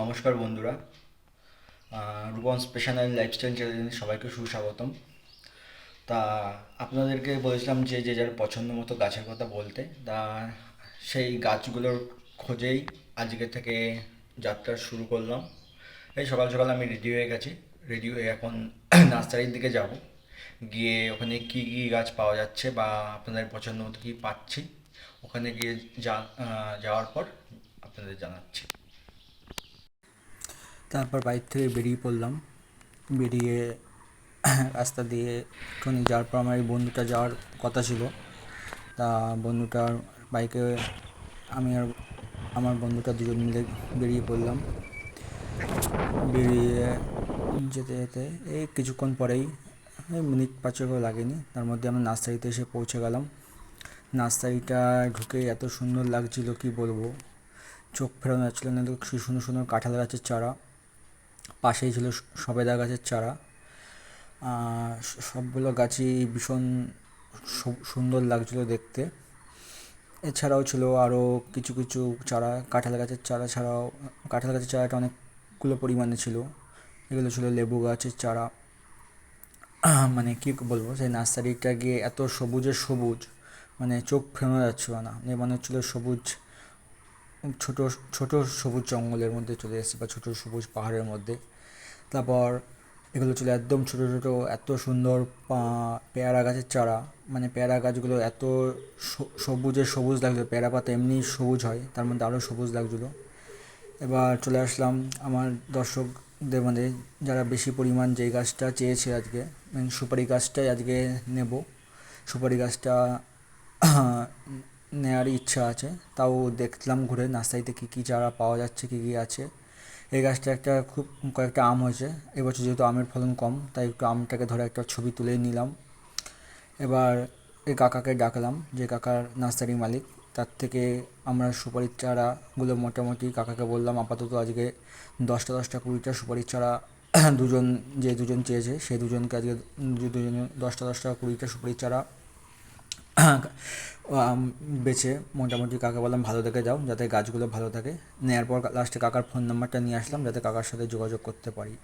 নমস্কার বন্ধুরা। Rupan special lifestyle চ্যানেলে সবাইকে সুস্বাগতম। তা আপনাদেরকে বলেছিলাম যে যে যার পছন্দ মতো গাছের কথা বলতে, তা সেই গাছগুলোর খোঁজেই আজকে থেকে যাত্রা শুরু করলাম। এই সকাল সকাল আমি রেডি হয়ে গেছি। রেডি হয়ে এখন নার্সারির দিকে যাব। গিয়ে ওখানে কী কী গাছ পাওয়া যাচ্ছে বা আপনাদের পছন্দ মতো কী পাচ্ছি, ওখানে গিয়ে যা যাওয়ার পর আপনাদের জানাচ্ছি। তারপর বাইক থেকে বেরিয়ে পড়লাম। বেরিয়ে রাস্তা দিয়ে একটুখানি যাওয়ার পর আমার এই বন্ধুটা যাওয়ার কথা ছিল। তা বন্ধুটার বাইকে আমি আর আমার বন্ধুটা দুজন মিলে বেরিয়ে পড়লাম। বেরিয়ে যেতে যেতে এই কিছুক্ষণ পরেই মিনিট পাঁচেকও লাগেনি, তার মধ্যে আমরা নার্সারিতে এসে পৌঁছে গেলাম। নার্সারিটা ঢুকে এত সুন্দর লাগছিল, কি বলব? চোখ ফেরানো যাচ্ছিল না তো সুন্দর সুন্দর কাঁঠাল গাছের চারা। পাশেই ছিল সবেদা গাছের চারা। সবগুলো গাছই ভীষণ সুন্দর লাগছিল দেখতে। এছাড়াও ছিল আরও কিছু কিছু চারা, কাঁঠাল গাছের চারা ছাড়াও, কাঁঠাল গাছের চারাটা অনেকগুলো পরিমাণে ছিল। এগুলো ছিল লেবু গাছের চারা। মানে কী বলব, সেই নার্সারিটা গিয়ে এত সবুজে সবুজ মানে চোখ ফেরানো যাচ্ছিল না। মানে হচ্ছিল সবুজ ছোট ছোট সবুজ জঙ্গলের মধ্যে চলে এসেছি বা ছোট সবুজ পাহাড়ের মধ্যে। তারপর এগুলো ছিল একদম ছোট ছোট, এত সুন্দর পেয়ারা গাছের চারা। মানে পেয়ারা গাছগুলো এত সবুজে সবুজ লাগছিল। পেয়ারা পাতা এমনি সবুজ হয়, তার মধ্যে আরও সবুজ লাগছিল। এবার চলে আসলাম আমার দর্শকদের মধ্যে, যারা বেশি পরিমাণ যে গাছটা চেয়েছে আজকে মানে সুপারি গাছটাই আজকে নেব। সুপারি গাছটা নেওয়ার ইচ্ছা আছে। তাও দেখলাম ঘুরে নার্সারিতে কী কী চারা পাওয়া যাচ্ছে, কী কী আছে। এই গাছটা একটা খুব কয়েকটা আম হয়েছে। এবছর যেহেতু আমের ফলন কম, তাই একটু আমটাকে ধরে একটা ছবি তুলে নিলাম। এবার এই কাকাকে ডাকলাম যে, কাকার নার্সারি মালিক, তার থেকে আমরা সুপারির চারাগুলো মোটামুটি কাকাকে বললাম, আপাতত আজকে দশটা দশটা কুড়িটা সুপারির চারা দুজন, যে দুজন চেয়েছে সেই দুজনকে আজকে দুজন দশটা দশটা কুড়িটা সুপারির চারা বেছে মোটামুটি কাকা বললাম, ভালো থেকে যাও, যাতে গাছগুলো ভালো থাকে। নেওয়ার পর লাস্টে কাকার ফোন নাম্বারটা নিয়ে আসলাম, যাতে কাকার সাথে যোগাযোগ করতে পারি।